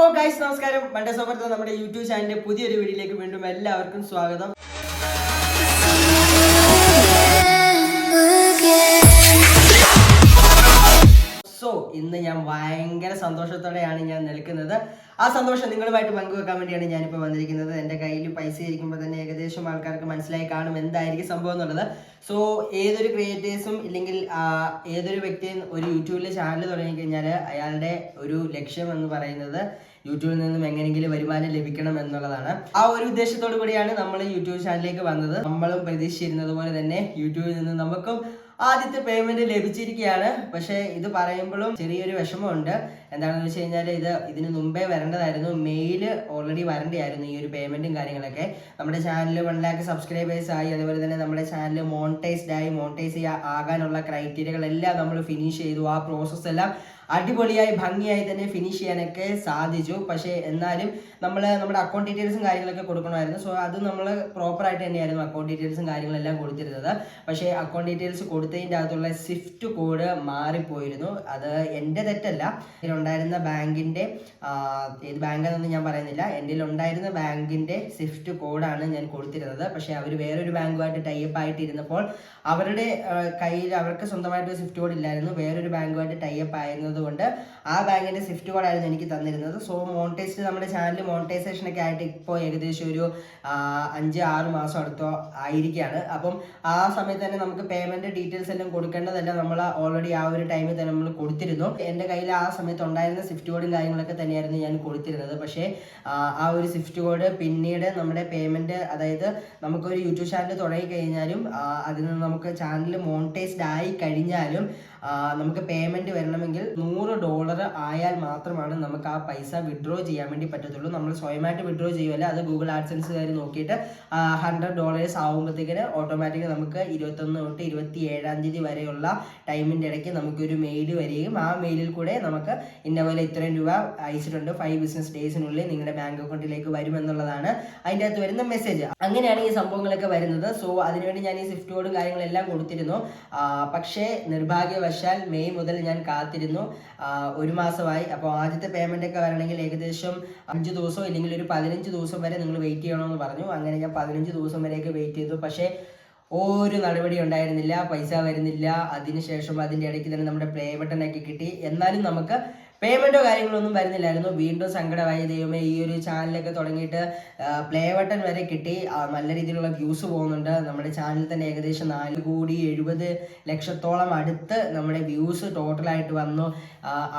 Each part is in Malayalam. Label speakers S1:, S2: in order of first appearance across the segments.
S1: ഓ ഗൈസ് നമസ്കാരം. മണ്ടേ സോഫർത്ത് നമ്മുടെ യൂട്യൂബ് ചാനലിന്റെ പുതിയൊരു വീഡിയോയിലേക്ക് വീണ്ടും എല്ലാവർക്കും സ്വാഗതം. ഇന്ന് ഞാൻ ഭയങ്കര സന്തോഷത്തോടെയാണ് ഞാൻ നിൽക്കുന്നത്. ആ സന്തോഷം നിങ്ങളുമായിട്ട് പങ്കുവെക്കാൻ വേണ്ടിയാണ് ഞാനിപ്പോൾ വന്നിരിക്കുന്നത്. എന്റെ കയ്യിൽ പൈസ ഇരിക്കുമ്പോൾ തന്നെ ഏകദേശം ആൾക്കാർക്ക് മനസ്സിലായി കാണും എന്തായിരിക്കും സംഭവം എന്നുള്ളത്. സോ ഏതൊരു ക്രിയേറ്റേഴ്സും ഇല്ലെങ്കിൽ ഏതൊരു വ്യക്തിയും ഒരു യൂട്യൂബിലെ ചാനൽ തുടങ്ങിക്കഴിഞ്ഞാൽ അയാളുടെ ഒരു ലക്ഷ്യം എന്ന് പറയുന്നത് യൂട്യൂബിൽ നിന്നും എങ്ങനെയെങ്കിലും വരുമാനം ലഭിക്കണം എന്നുള്ളതാണ്. ആ ഒരു ഉദ്ദേശത്തോടു കൂടിയാണ് നമ്മൾ യൂട്യൂബ് ചാനലിലേക്ക് വന്നത്. നമ്മളും പ്രതീക്ഷിച്ചിരുന്നത് പോലെ തന്നെ യൂട്യൂബിൽ നിന്ന് നമുക്കും ആദ്യത്തെ പേയ്മെന്റ് ലഭിച്ചിരിക്കുകയാണ് പക്ഷേ ഇത് പറയുമ്പോഴും ചെറിയൊരു വിഷമമുണ്ട്. എന്താണെന്ന് വെച്ച് കഴിഞ്ഞാൽ ഇത് ഇതിന് മുമ്പേ വരേണ്ടതായിരുന്നു. മെയിൽ ഓൾറെഡി വരേണ്ടതായിരുന്നു ഈ ഒരു പേയ്മെന്റും കാര്യങ്ങളൊക്കെ. നമ്മുടെ ചാനൽ വൺ ലാക്ക് സബ്സ്ക്രൈബേഴ്സ് ആയി. അതുപോലെ തന്നെ നമ്മുടെ ചാനൽ മോണിറ്റൈസ്ഡ് ആയി. മോണിറ്റൈസ് ആകാനുള്ള ക്രൈറ്റീരിയകളെല്ലാം നമ്മൾ ഫിനിഷ് ചെയ്തു. ആ പ്രോസസ്സ് എല്ലാം അടിപൊളിയായി ഭംഗിയായി തന്നെ ഫിനിഷ് ചെയ്യാനൊക്കെ സാധിച്ചു. പക്ഷേ എന്നാലും നമ്മൾ നമ്മുടെ അക്കൗണ്ട് ഡീറ്റെയിൽസും കാര്യങ്ങളൊക്കെ കൊടുക്കണമായിരുന്നു. സോ അത് നമ്മൾ പ്രോപ്പറായിട്ട് തന്നെയായിരുന്നു അക്കൗണ്ട് ഡീറ്റെയിൽസും കാര്യങ്ങളെല്ലാം കൊടുത്തിരുന്നത്. പക്ഷേ അക്കൗണ്ട് ഡീറ്റെയിൽസ് കൊടുത്തതിന്റെ അകത്തുള്ള സ്വിഫ്റ്റ് കോഡ് മാറിപ്പോയിരുന്നു. അത് എന്റെ തെറ്റല്ല. ഇതിലുണ്ടായിരുന്ന ബാങ്കിന്റെ ഏത് ബാങ്കെന്നൊന്നും ഞാൻ പറയുന്നില്ല. എന്റെ ഉണ്ടായിരുന്ന ബാങ്കിന്റെ സ്വിഫ്റ്റ് കോഡാണ് ഞാൻ കൊടുത്തിരുന്നത്. പക്ഷേ അവർ വേറൊരു ബാങ്കുമായിട്ട് ടൈപ്പ് ആയിട്ടിരുന്നപ്പോൾ അവരുടെ കയ്യിൽ അവർക്ക് സ്വന്തമായിട്ട് സ്വിഫ്റ്റ് കോഡ് ഇല്ലായിരുന്നു. വേറൊരു ബാങ്കുമായിട്ട് ടൈപ്പ് ആയിരുന്നത് കൊണ്ട് ആ ബാങ്കിന്റെ സ്വിഫ്റ്റ് കോഡായിരുന്നു എനിക്ക് തന്നിരുന്നത്. സോ മോണിറ്റൈസ്ഡ് നമ്മുടെ ചാനൽ മോണിറ്റൈസേഷനൊക്കെ ആയിട്ട് ഇപ്പോൾ ഏകദേശം ഒരു അഞ്ച് ആറ് മാസം അടുത്തോ ആയിരിക്കുകയാണ് അപ്പം ആ സമയത്ത് തന്നെ നമുക്ക് പേയ്മെന്റ് ഡീറ്റെയിൽസ് എല്ലാം കൊടുക്കേണ്ടതെല്ലാം നമ്മൾ ഓൾറെഡി ആ ഒരു ടൈമിൽ തന്നെ നമ്മൾ കൊടുത്തിരുന്നു. എന്റെ കയ്യിൽ ആ സമയത്ത് ഉണ്ടായിരുന്ന സ്വിഫ്റ്റ് കോഡും കാര്യങ്ങളൊക്കെ തന്നെയായിരുന്നു ഞാൻ കൊടുത്തിരുന്നത്. പക്ഷേ ആ, ഒരു സ്വിഫ്റ്റ് കോഡ് പിന്നീട് നമ്മുടെ പേയ്മെന്റ് അതായത് നമുക്കൊരു യൂട്യൂബ് ചാനൽ തുടങ്ങി കഴിഞ്ഞാലും അതിൽ നിന്ന് നമുക്ക് ചാനൽ മോണിറ്റൈസ്ഡ് ആയി കഴിഞ്ഞാലും നമുക്ക് പേയ്മെന്റ് വരണമെങ്കിൽ നൂറ് ഡോളർ ആയാൽ മാത്രമാണ് നമുക്ക് ആ പൈസ വിഡ്രോ ചെയ്യാൻ വേണ്ടി പറ്റത്തുള്ളൂ. നമ്മൾ സ്വയമായിട്ട് വിഡ്രോ ചെയ്യുമല്ല അത് ഗൂഗിൾ ആഡ്സൻസുകാർ നോക്കിയിട്ട് ഹൺഡ്രഡ് ഡോളേഴ്സ് ആകുമ്പോഴത്തേക്കിന് ഓട്ടോമാറ്റിക് നമുക്ക് ഇരുപത്തൊന്ന് തൊട്ട് ഇരുപത്തി ഏഴാം തീയതി വരെയുള്ള ടൈമിന്റെ ഇടയ്ക്ക് നമുക്കൊരു മെയിൽ വരികയും ആ മെയിലിൽ കൂടെ നമുക്ക് ഇന്ന പോലെ ഇത്രയും രൂപ അയച്ചിട്ടുണ്ട്. ഫൈവ് ബിസിനസ് ഡേയ്സിനുള്ളിൽ നിങ്ങളുടെ ബാങ്ക് അക്കൗണ്ടിലേക്ക് വരുമെന്നുള്ളതാണ് അതിന്റെ അകത്ത് വരുന്ന മെസ്സേജ് അങ്ങനെയാണ് ഈ സംഭവങ്ങളൊക്കെ വരുന്നത്. സോ അതിനുവേണ്ടി ഞാൻ ഈ സ്വിഫ്റ്റ് കോഡും കാര്യങ്ങളെല്ലാം കൊടുത്തിരുന്നു. പക്ഷേ നിർഭാഗ്യവശാൽ മെയ് മുതൽ ഞാൻ കാത്തിരുന്നു. ഒരു മാസമായി. അപ്പോൾ ആദ്യത്തെ പേയ്മെന്റ് ഒക്കെ വരണമെങ്കിൽ ഏകദേശം അഞ്ച് ദിവസം ഇല്ലെങ്കിൽ ഒരു പതിനഞ്ച് ദിവസം വരെ നിങ്ങൾ വെയിറ്റ് ചെയ്യണമെന്ന് പറഞ്ഞു. അങ്ങനെ ഞാൻ പതിനഞ്ച് ദിവസം വരെയൊക്കെ വെയിറ്റ് ചെയ്തു. പക്ഷേ ഒരു നടപടി ഉണ്ടായിരുന്നില്ല. പൈസ വരുന്നില്ല. അതിനുശേഷം അതിന്റെ ഇടയ്ക്ക് തന്നെ നമ്മുടെ പ്ലേ ബട്ടൺ ഒക്കെ കിട്ടി. എന്നാലും നമുക്ക് പേയ്മെന്റോ കാര്യങ്ങളൊന്നും വരുന്നില്ലായിരുന്നു. വീണ്ടും സങ്കടമായി ദൈവമേ ഈ ഒരു ചാനലൊക്കെ തുടങ്ങിയിട്ട് പ്ലേ ബട്ടൺ വരെ കിട്ടി. നല്ല രീതിയിലുള്ള വ്യൂസ് പോകുന്നുണ്ട്. നമ്മുടെ ചാനലിൽ തന്നെ ഏകദേശം നാല് കോടി എഴുപത് ലക്ഷത്തോളം അടുത്ത് നമ്മുടെ വ്യൂസ് ടോട്ടലായിട്ട് വന്നു.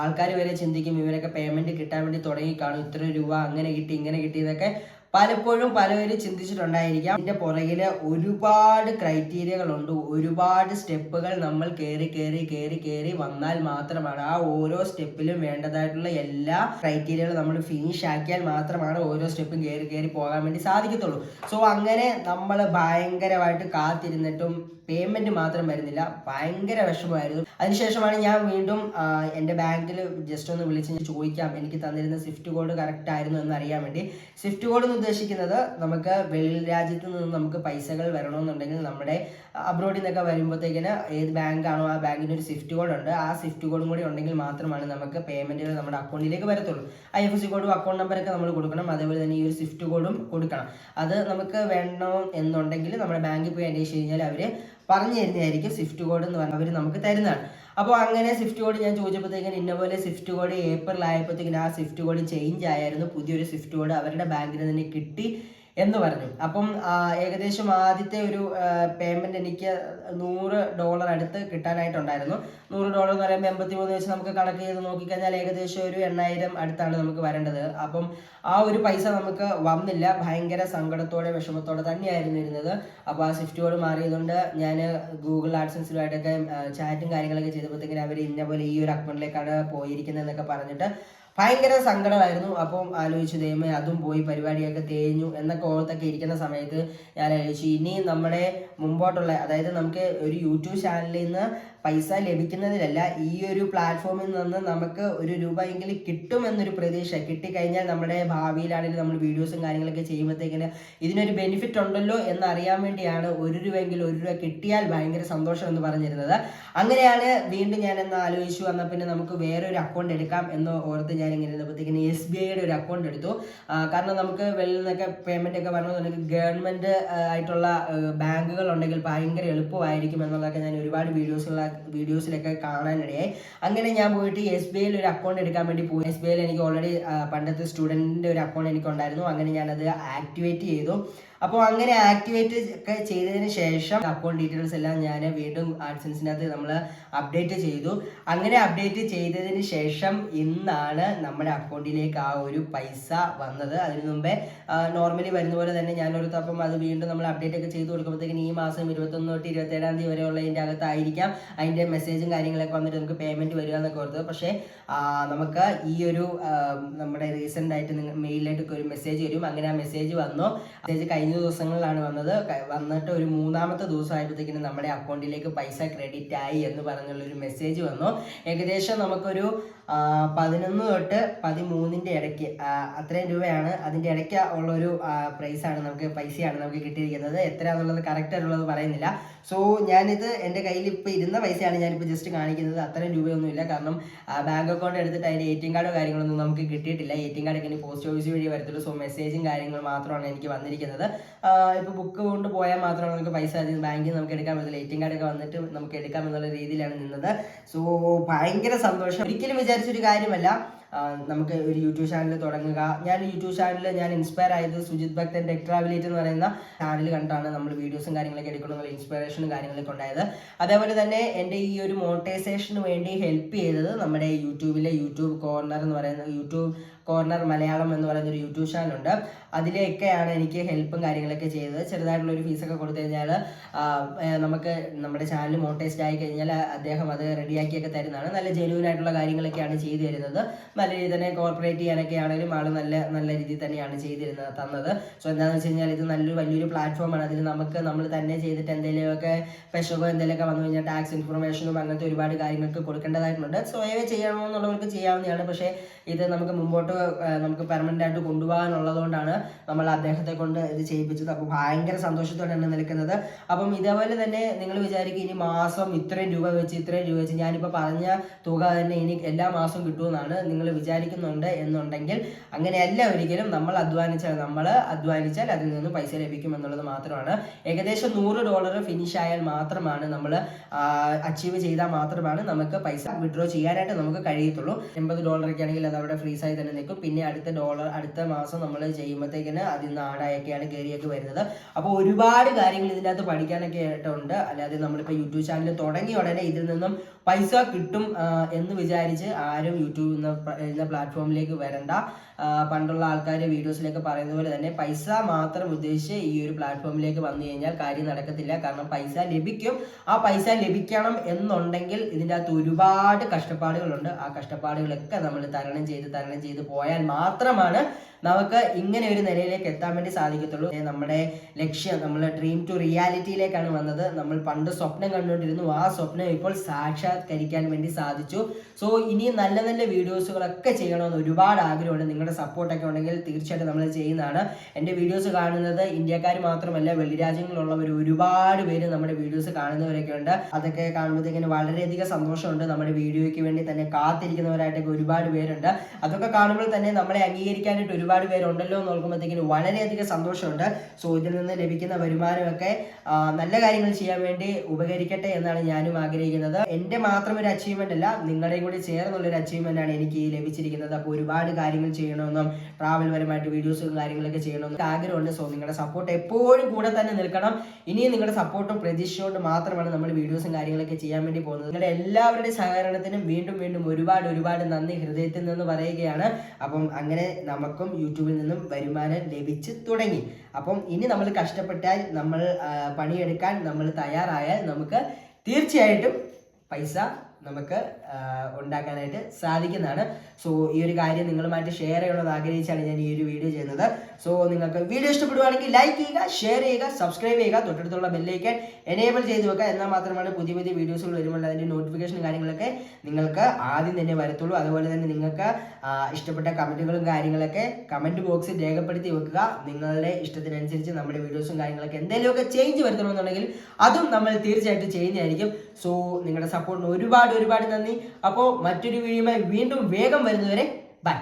S1: ആൾക്കാർ വരെ ചിന്തിക്കും ഇവരൊക്കെ പേയ്മെന്റ് കിട്ടാൻ വേണ്ടി തുടങ്ങി കാണും ഇത്ര രൂപ അങ്ങനെ കിട്ടി ഇങ്ങനെ കിട്ടി ഇതൊക്കെ പലപ്പോഴും പലവരും ചിന്തിച്ചിട്ടുണ്ടായിരിക്കാം. ഇതിന്റെ പുറകിൽ ഒരുപാട് ക്രൈറ്റീരിയകളുണ്ട് ഒരുപാട് സ്റ്റെപ്പുകൾ നമ്മൾ കയറി കയറി കയറി കയറി വന്നാൽ മാത്രമാണ് ആ ഓരോ സ്റ്റെപ്പിലും വേണ്ടതായിട്ടുള്ള എല്ലാ ക്രൈറ്റീരിയകളും നമ്മൾ ഫിനിഷ് ആക്കിയാൽ മാത്രമാണ് ഓരോ സ്റ്റെപ്പും കയറി കയറി പോകാൻ വേണ്ടി സാധിക്കത്തുള്ളൂ. സോ അങ്ങനെ നമ്മൾ ഭയങ്കരമായിട്ട് കാത്തിരുന്നിട്ടും പേയ്മെന്റ് മാത്രം വരുന്നില്ല. ഭയങ്കര വിഷമമായിരുന്നു. അതിനുശേഷമാണ് ഞാൻ വീണ്ടും എന്റെ ബാങ്കിൽ ജസ്റ്റ് ഒന്ന് വിളിച്ച് ചോദിക്കാം. എനിക്ക് തന്നിരുന്ന സ്വിഫ്റ്റ് കോഡ് കറക്റ്റ് ആയിരുന്നു എന്ന് അറിയാൻ വേണ്ടി. സ്വിഫ്റ്റ് കോഡ് എന്ന് ഉദ്ദേശിക്കുന്നത് നമുക്ക് വെളി രാജ്യത്ത് നിന്ന് നമുക്ക് പൈസകൾ വരണമെന്നുണ്ടെങ്കിൽ നമ്മുടെ അബ്രോഡിൽ നിന്നൊക്കെ വരുമ്പോഴത്തേക്കിന് ഏത് ബാങ്കാണോ ആ ബാങ്കിന് ഒരു സ്വിഫ്റ്റ് കോഡ് ഉണ്ട്. ആ സ്വിഫ്റ്റ് കോഡും കൂടി ഉണ്ടെങ്കിൽ മാത്രമാണ് നമുക്ക് പേയ്മെന്റുകൾ നമ്മുടെ അക്കൗണ്ടിലേക്ക് വരത്തുള്ളൂ. ഐ എഫ് സി കോഡും അക്കൗണ്ട് നമ്പറൊക്കെ നമ്മൾ കൊടുക്കണം. അതേപോലെ തന്നെ ഈ ഒരു സ്വിഫ്റ്റ് കോഡും കൊടുക്കണം. അത് നമുക്ക് വേണം എന്നുണ്ടെങ്കിൽ നമ്മുടെ ബാങ്കിൽ പോയി അന്വേഷിച്ച് കഴിഞ്ഞാൽ അവർ പറഞ്ഞു തരുന്നതായിരിക്കും സ്വിഫ്റ്റ് കോഡ് എന്ന് പറഞ്ഞാൽ അവർ നമുക്ക് തരുന്നതാണ്. അപ്പോൾ അങ്ങനെ സ്വിഫ്റ്റ് കോഡ് ഞാൻ ചോദിച്ചപ്പോഴത്തേക്കും ഇന്ന പോലെ സ്വിഫ്റ്റ് കോഡ് ഏപ്രിൽ ആയപ്പോഴത്തേക്കും ആ സ്വിഫ്റ്റ് കോഡ് ചേഞ്ച് ആയിരുന്നു. പുതിയൊരു സ്വിഫ്റ്റ് കോഡ് അവരുടെ ബാങ്കിൽ നിന്ന് കിട്ടി. എന്ന് പറഞ്ഞു. അപ്പം ഏകദേശം ആദ്യത്തെ ഒരു പേയ്മെന്റ് എനിക്ക് നൂറ് ഡോളർ അടുത്ത് കിട്ടാനായിട്ടുണ്ടായിരുന്നു. നൂറ് ഡോളർ എന്ന് പറയുമ്പോൾ എൺപത്തി മൂന്ന് വെച്ച് നമുക്ക് കണക്ക് ചെയ്ത് നോക്കിക്കഴിഞ്ഞാൽ ഏകദേശം ഒരു എണ്ണായിരം അടുത്താണ് നമുക്ക് വരേണ്ടത്. അപ്പം ആ ഒരു പൈസ നമുക്ക് വന്നില്ല. ഭയങ്കര സങ്കടത്തോടെ വിഷമത്തോടെ തന്നെയായിരുന്നു ഇരുന്നത്. അപ്പോൾ ആ സ്വിഫ്റ്റ് കോഡ് മാറിയതുകൊണ്ട് ഞാൻ ഗൂഗിൾ ആഡ്സൻസിലുമായിട്ടൊക്കെ ചാറ്റും കാര്യങ്ങളൊക്കെ ചെയ്തപ്പോഴത്തേക്കും അവർ ഇന്ന പോലെ ഈ ഒരു അക്കൗണ്ടിലേക്കാണ് പോയിരിക്കുന്നതെന്നൊക്കെ പറഞ്ഞിട്ട് ഭയങ്കര സങ്കടമായിരുന്നു. അപ്പം ആലോചിച്ചു ദൈവമേ അതും പോയി പരിപാടിയൊക്കെ തേഞ്ഞു എന്നൊക്കെ ഓർത്തൊക്കെ ഇരിക്കുന്ന സമയത്ത് ഞാൻ ആലോചിച്ചു ഇനി നമ്മുടെ മുമ്പോട്ടുള്ള അതായത് നമുക്ക് ഒരു യൂട്യൂബ് ചാനലിൽ നിന്ന് പൈസ ലഭിക്കുന്നതിലല്ല ഈ ഒരു പ്ലാറ്റ്ഫോമിൽ നിന്ന് നമുക്ക് ഒരു രൂപയെങ്കിലും കിട്ടുമെന്നൊരു പ്രതീക്ഷ കിട്ടിക്കഴിഞ്ഞാൽ നമ്മുടെ ഭാവിയിലാണെങ്കിലും നമ്മൾ വീഡിയോസും കാര്യങ്ങളൊക്കെ ചെയ്യുമ്പോഴത്തേക്കിന് ഇതിനൊരു ബെനിഫിറ്റ് ഉണ്ടല്ലോ എന്ന് അറിയാൻ വേണ്ടിയാണ് ഒരു രൂപയെങ്കിലും ഒരു രൂപ കിട്ടിയാൽ ഭയങ്കര സന്തോഷം എന്ന് പറഞ്ഞിരുന്നത്. അങ്ങനെയാണ് വീണ്ടും ഞാൻ എന്ന് ആലോചിച്ചു വന്നാൽ പിന്നെ നമുക്ക് വേറൊരു അക്കൗണ്ട് എടുക്കാം എന്ന് ഓർത്ത് ഞാൻ ഇങ്ങനെ ഇരുന്നപ്പോഴത്തേക്കിന് എസ് ബി ഐയുടെ ഒരു അക്കൗണ്ട് എടുത്തു. കാരണം നമുക്ക് വെളിയിൽ നിന്നൊക്കെ പേയ്മെന്റ് ഒക്കെ പറഞ്ഞിട്ടുണ്ടെങ്കിൽ ഗവൺമെന്റ് ആയിട്ടുള്ള ബാങ്കുകൾ ഉണ്ടെങ്കിൽ ഭയങ്കര എളുപ്പമായിരിക്കും എന്നുള്ളതൊക്കെ ഞാൻ ഒരുപാട് വീഡിയോസുള്ള വീഡിയോസിലൊക്കെ കാണാനിടയായി. അങ്ങനെ ഞാൻ പോയിട്ട് എസ് ബി ഐയിൽ ഒരു അക്കൗണ്ട് എടുക്കാൻ വേണ്ടി പോയി. എസ് ബി ഐയിൽ എനിക്ക് ഓൾറെഡി പണ്ടത്തെ സ്റ്റുഡന്റിന്റെ ഒരു അക്കൗണ്ട് എനിക്ക് ഉണ്ടായിരുന്നു അങ്ങനെ ഞാനത് ആക്ടിവേറ്റ് ചെയ്തു. അപ്പോൾ അങ്ങനെ ആക്ടിവേറ്റ് ഒക്കെ ചെയ്തതിന് ശേഷം അക്കൗണ്ട് ഡീറ്റെയിൽസ് എല്ലാം ഞാൻ വീണ്ടും ആഡ്സൻസിനകത്ത് നമ്മൾ അപ്ഡേറ്റ് ചെയ്തു. അങ്ങനെ അപ്ഡേറ്റ് ചെയ്തതിന് ശേഷം ഇന്നാണ് നമ്മുടെ അക്കൗണ്ടിലേക്ക് ആ ഒരു പൈസ വന്നത്. അതിനു മുമ്പേ നോർമലി വരുന്ന പോലെ തന്നെ ഞാനൊരു തപ്പം അത് വീണ്ടും നമ്മൾ അപ്ഡേറ്റ് ഒക്കെ ചെയ്ത് കൊടുക്കുമ്പോഴത്തേക്കും ഈ മാസം ഇരുപത്തൊന്ന് തൊട്ട് ഇരുപത്തേഴാം തീയതി വരെയുള്ള ഇതിന്റെ അകത്തായിരിക്കാം. അതിന്റെ മെസ്സേജും കാര്യങ്ങളൊക്കെ വന്നിട്ട് നമുക്ക് പേയ്മെന്റ് വരിക എന്നൊക്കെ ഓർത്തത് പക്ഷേ നമുക്ക് ഈ ഒരു നമ്മുടെ റീസെന്റ് ആയിട്ട് നിങ്ങൾ മെയിലായിട്ടൊക്കെ ഒരു മെസ്സേജ് വരും. അങ്ങനെ ആ മെസ്സേജ് വന്നു. മെസ്സേജ് കഴിഞ്ഞ ദിവസങ്ങളിലാണ് വന്നത്. വന്നിട്ട് ഒരു മൂന്നാമത്തെ ദിവസം ആയപ്പോഴത്തേക്കിനും നമ്മുടെ അക്കൗണ്ടിലേക്ക് പൈസ ക്രെഡിറ്റ് ആയി എന്ന് പറഞ്ഞുള്ളൊരു മെസ്സേജ് വന്നു. ഏകദേശം നമുക്കൊരു പതിനൊന്ന് തൊട്ട് പതിമൂന്നിന്റെ ഇടയ്ക്ക് അത്രയും രൂപയാണ് അതിന്റെ ഇടയ്ക്ക് ഉള്ളൊരു പ്രൈസാണ് നമുക്ക് പൈസയാണ് നമുക്ക് കിട്ടിയിരിക്കുന്നത്. എത്രയാണെന്നുള്ളത് കറക്റ്റ് ആയിട്ടുള്ളത് പറയുന്നില്ല. സോ ഞാനിത് എന്റെ കയ്യിൽ ഇപ്പോൾ ഇരുന്ന പൈസയാണ് ഞാനിപ്പോൾ ജസ്റ്റ് കാണിക്കുന്നത്. അത്രയും രൂപയൊന്നുമില്ല. കാരണം ബാങ്ക് അക്കൗണ്ട് എടുത്തിട്ട് അതിന്റെ എ ടി എം കാർഡോ കാര്യങ്ങളൊന്നും നമുക്ക് കിട്ടിയിട്ടില്ല. എ ടി എം കാർഡൊക്കെ ഇനി പോസ്റ്റ് ഓഫീസ് വഴി വരത്തുള്ളൂ. സോ മെസ്സേജും കാര്യങ്ങളും മാത്രമാണ് എനിക്ക് വന്നിരിക്കുന്നത്. ഇപ്പോൾ ബുക്ക് കൊണ്ട് പോയാൽ മാത്രമാണ് നമുക്ക് പൈസ അതിൽ ബാങ്കിൽ നിന്ന് നമുക്ക് എടുക്കാൻ പറ്റില്ല എ ടി എം കാർഡൊക്കെ വന്നിട്ട് നമുക്ക് എടുക്കാം എന്നുള്ള രീതിയിലാണ് നിന്നത്. സോ ഭയങ്കര സന്തോഷം. ഒരിക്കലും വിചാരിച്ചൊരു കാര്യമല്ല. നമുക്ക് ഒരു യൂട്യൂബ് ചാനൽ തുടങ്ങുക. ഞാൻ യൂട്യൂബ് ചാനലിൽ ഞാൻ ഇൻസ്പയർ ആയത് സുജിത് ഭക്തൻ ടെക് ട്രാവലേറ്റ് എന്ന് പറയുന്ന ചാനൽ കണ്ടാണ് നമ്മൾ വീഡിയോസും കാര്യങ്ങളൊക്കെ എടുക്കണമെന്നുള്ള ഇൻസ്പിറേഷനും കാര്യങ്ങളൊക്കെ ഉണ്ടായത്. അതേപോലെ തന്നെ എന്റെ ഈ ഒരു മോണിറ്റൈസേഷന് വേണ്ടി ഹെൽപ്പ് ചെയ്തത് നമ്മുടെ യൂട്യൂബിലെ യൂട്യൂബ് കോർണർ എന്ന് പറയുന്ന യൂട്യൂബ് കോർണർ മലയാളം എന്ന് പറയുന്ന ഒരു യൂട്യൂബ് ചാനൽ ഉണ്ട്. അതിലൊക്കെയാണ് എനിക്ക് ഹെൽപ്പും കാര്യങ്ങളൊക്കെ ചെയ്തത്. ചെറുതായിട്ടുള്ള ഒരു ഫീസൊക്കെ കൊടുത്തു കഴിഞ്ഞാൽ നമുക്ക് നമ്മുടെ ചാനൽ മോണിറ്റൈസ്ഡ് ആയി കഴിഞ്ഞാൽ അദ്ദേഹം അത് റെഡിയാക്കിയൊക്കെ തരുന്നതാണ്. നല്ല ജെന്യൂൻ ആയിട്ടുള്ള കാര്യങ്ങളൊക്കെയാണ് ചെയ്തു തരുന്നത്. നല്ല രീതിയിൽ തന്നെ കോർപ്പറേറ്റ് ചെയ്യാനൊക്കെ ആണെങ്കിലും ആൾ നല്ല നല്ല രീതിയിൽ തന്നെയാണ് ചെയ്തിരുന്നത് തന്നത്. സോ എന്താണെന്ന് വെച്ച് കഴിഞ്ഞാൽ ഇത് നല്ലൊരു വലിയൊരു പ്ലാറ്റ്ഫോമാണ് അതിൽ നമുക്ക് നമ്മൾ തന്നെ ചെയ്തിട്ട് എന്തെങ്കിലുമൊക്കെ പെഷകോ എന്തെങ്കിലുമൊക്കെ വന്നു കഴിഞ്ഞാൽ ടാക്സ് ഇൻഫർമേഷനും അങ്ങനത്തെ ഒരുപാട് കാര്യങ്ങൾക്ക് കൊടുക്കേണ്ടതായിട്ടുണ്ട്. സ്വയമേ ചെയ്യണമെന്നുള്ളവർക്ക് ചെയ്യാവുന്നതാണ്. പക്ഷേ ഇത് നമുക്ക് മുമ്പോട്ട് ആ, നമുക്ക് പെർമനന്റ് ആയിട്ട് കൊണ്ടുപോകാനുള്ളതുകൊണ്ടാണ് നമ്മൾ അദ്ദേഹത്തെ കൊണ്ട് ഇത് ചെയ്യിപ്പിച്ചത്. അപ്പോൾ ഭയങ്കര സന്തോഷത്തോടെയാണ് നിൽക്കുന്നത്. അപ്പം ഇതേപോലെ തന്നെ നിങ്ങൾ വിചാരിക്കും ഇനി മാസം ഇത്രയും രൂപ വെച്ച് ഇത്രയും രൂപ വെച്ച് ഞാനിപ്പോൾ പറഞ്ഞ തുക തന്നെ ഇനി എല്ലാ മാസവും കിട്ടുമെന്നാണ് നിങ്ങൾ വിചാരിക്കുന്നുണ്ട് എന്നുണ്ടെങ്കിൽ അങ്ങനെയല്ല ഒരിക്കലും. നമ്മൾ അധ്വാനിച്ചാൽ നമ്മൾ അധ്വാനിച്ചാൽ അതിൽ നിന്ന് പൈസ ലഭിക്കും എന്നുള്ളത് മാത്രമാണ്. ഏകദേശം നൂറ് ഡോളർ ഫിനിഷ് ആയാൽ മാത്രമാണ് നമ്മൾ അച്ചീവ് ചെയ്താൽ മാത്രമാണ് നമുക്ക് പൈസ വിഡ്രോ ചെയ്യാനായിട്ട് നമുക്ക് കഴിയത്തുള്ളൂ. എൺപത് ഡോളറൊക്കെ ആണെങ്കിൽ അത് അവിടെ ഫ്രീസായി തന്നെ നിൽക്കും പിന്നെ അടുത്ത ഡോളർ അടുത്ത മാസം നമ്മൾ ചെയ്യുമ്പോഴത്തേക്കിന് അതിൽ നിന്ന് ആടായൊക്കെയാണ് കയറിയൊക്കെ വരുന്നത്. അപ്പോൾ ഒരുപാട് കാര്യങ്ങൾ ഇതിനകത്ത് പഠിക്കാനൊക്കെ ആയിട്ടുണ്ട്. അല്ലാതെ നമ്മളിപ്പോൾ യൂട്യൂബ് ചാനൽ തുടങ്ങിയ ഉടനെ ഇതിൽ നിന്നും പൈസ കിട്ടും എന്ന് വിചാരിച്ച് ആരും യൂട്യൂബ് എന്ന പ്ലാറ്റ്ഫോമിലേക്ക് വരണ്ട. പണ്ടുള്ള ആൾക്കാർ വീഡിയോസിലേക്ക് പറയുന്ന പോലെ തന്നെ പൈസ മാത്രം ഉദ്ദേശിച്ച് ഈ ഒരു പ്ലാറ്റ്ഫോമിലേക്ക് വന്നു കഴിഞ്ഞാൽ കാര്യം നടക്കത്തില്ല. കാരണം പൈസ ലഭിക്കും. ആ പൈസ ലഭിക്കണം എന്നുണ്ടെങ്കിൽ ഇതിന്റെ അകത്ത് ഒരുപാട് കഷ്ടപ്പാടുകളുണ്ട്. ആ കഷ്ടപ്പാടുകളൊക്കെ നമ്മൾ തരണം ചെയ്ത് തരണം ചെയ്ത് പോയാൽ മാത്രമാണ് നമുക്ക് ഇങ്ങനെ ഒരു നിലയിലേക്ക് എത്താൻ വേണ്ടി സാധിക്കത്തുള്ളൂ. നമ്മുടെ ലക്ഷ്യം നമ്മൾ ഡ്രീം ടു റിയാലിറ്റിയിലേക്കാണ് വന്നത്. നമ്മൾ പണ്ട് സ്വപ്നം കണ്ടുകൊണ്ടിരുന്നു. ആ സ്വപ്നം ഇപ്പോൾ സാക്ഷാത്കരിക്കാൻ വേണ്ടി സാധിച്ചു. സോ ഇനി നല്ല നല്ല വീഡിയോസുകളൊക്കെ ചെയ്യണമെന്ന് ഒരുപാട് ആഗ്രഹമുണ്ട്. നിങ്ങളുടെ സപ്പോർട്ടൊക്കെ ഉണ്ടെങ്കിൽ തീർച്ചയായിട്ടും നമ്മൾ ചെയ്യുന്നതാണ്. എന്റെ വീഡിയോസ് കാണുന്നത് ഇന്ത്യക്കാർ മാത്രമല്ല വെള്ളി രാജ്യങ്ങളിലുള്ളവർ ഒരുപാട് പേര് നമ്മുടെ വീഡിയോസ് കാണുന്നവരൊക്കെ ഉണ്ട്. അതൊക്കെ കാണുമ്പോഴത്തേക്കിന് വളരെയധികം സന്തോഷമുണ്ട്. നമ്മുടെ വീഡിയോയ്ക്ക് വേണ്ടി തന്നെ കാത്തിരിക്കുന്നവരായിട്ടൊക്കെ ഒരുപാട് പേരുണ്ട്. അതൊക്കെ കാണുമ്പോൾ തന്നെ നമ്മളെ അംഗീകരിക്കാനായിട്ട് ഒരുപാട് പേരുണ്ടല്ലോ എന്ന് ഓർക്കുമ്പോഴത്തേക്കിന് വളരെയധികം സന്തോഷമുണ്ട്. സോ ഇതിൽ നിന്ന് ലഭിക്കുന്ന വരുമാനമൊക്കെ നല്ല കാര്യങ്ങൾ ചെയ്യാൻ വേണ്ടി ഉപകരിക്കട്ടെ എന്നാണ് ഞാനും ആഗ്രഹിക്കുന്നത്. എന്റെ മാത്രം ഒരു അച്ചീവ്മെന്റ് അല്ല നിങ്ങളുടെയും കൂടി ചേർന്നുള്ളൊരു ആണ് എനിക്ക് ലഭിച്ചിരിക്കുന്നത്. അപ്പോൾ ഒരുപാട് കാര്യങ്ങൾ ചെയ്യണമെന്നും ട്രാവൽ പരമായിട്ട് വീഡിയോസും കാര്യങ്ങളൊക്കെ ചെയ്യണമെന്നും ആഗ്രഹമുണ്ട്. സോ നിങ്ങളുടെ സപ്പോർട്ട് എപ്പോഴും കൂടെ തന്നെ നിൽക്കണം. ഇനിയും നിങ്ങളുടെ സപ്പോർട്ടും പ്രതീക്ഷയോട് മാത്രമാണ് നമ്മൾ വീഡിയോസും കാര്യങ്ങളൊക്കെ ചെയ്യാൻ വേണ്ടി പോകുന്നത്. നിങ്ങളുടെ എല്ലാവരുടെയും സഹകരണത്തിനും വീണ്ടും വീണ്ടും ഒരുപാട് ഒരുപാട് നന്ദി. ഹൃദയത്തിൽ നിന്ന് പറയുകയാണ്. അപ്പം അങ്ങനെ നമുക്കും യൂട്യൂബിൽ നിന്നും വരുമാനം ലഭിച്ച് തുടങ്ങി. അപ്പം ഇനി നമ്മൾ കഷ്ടപ്പെട്ടാൽ നമ്മൾ പണിയെടുക്കാൻ നമ്മൾ തയ്യാറായാൽ നമുക്ക് തീർച്ചയായിട്ടും പൈസ നമുക്ക് ഉണ്ടാക്കാനായിട്ട് സാധിക്കുന്നതാണ്. സോ ഈ ഒരു കാര്യം നിങ്ങളുമായിട്ട് ഷെയർ ചെയ്യണമെന്ന് ആഗ്രഹിച്ചാണ് ഞാൻ ഈ ഒരു വീഡിയോ ചെയ്യുന്നത്. സോ നിങ്ങൾക്ക് വീഡിയോ ഇഷ്ടപ്പെടുവാണെങ്കിൽ ലൈക്ക് ചെയ്യുക ഷെയർ ചെയ്യുക സബ്സ്ക്രൈബ് ചെയ്യുക തൊട്ടടുത്തുള്ള ബെല്ലേക്ക് എനേബിൾ ചെയ്ത് വെക്കുക. എന്നാൽ മാത്രമാണ് പുതിയ പുതിയ വീഡിയോസുകൾ വരുമ്പോൾ അതിന്റെ നോട്ടിഫിക്കേഷൻ കാര്യങ്ങളൊക്കെ നിങ്ങൾക്ക് ആദ്യം തന്നെ വരത്തുള്ളൂ. അതുപോലെ തന്നെ നിങ്ങൾക്ക് ഇഷ്ടപ്പെട്ട കമന്റുകളും കാര്യങ്ങളൊക്കെ കമന്റ് ബോക്സിൽ രേഖപ്പെടുത്തി വെക്കുക. നിങ്ങളുടെ ഇഷ്ടത്തിനനുസരിച്ച് നമ്മുടെ വീഡിയോസും കാര്യങ്ങളൊക്കെ എന്തെങ്കിലുമൊക്കെ ചേഞ്ച് വരുത്തണമെന്നുണ്ടെങ്കിൽ അതും നമ്മൾ തീർച്ചയായിട്ടും ചെയ്യുന്നതായിരിക്കും. സോ നിങ്ങളുടെ സപ്പോർട്ടിന് ഒരുപാട് ഒരുപാട് നന്ദി. അപ്പോൾ മറ്റൊരു വീഡിയോയുമായി വീണ്ടും വേഗം വരുന്നവരെ ബൈ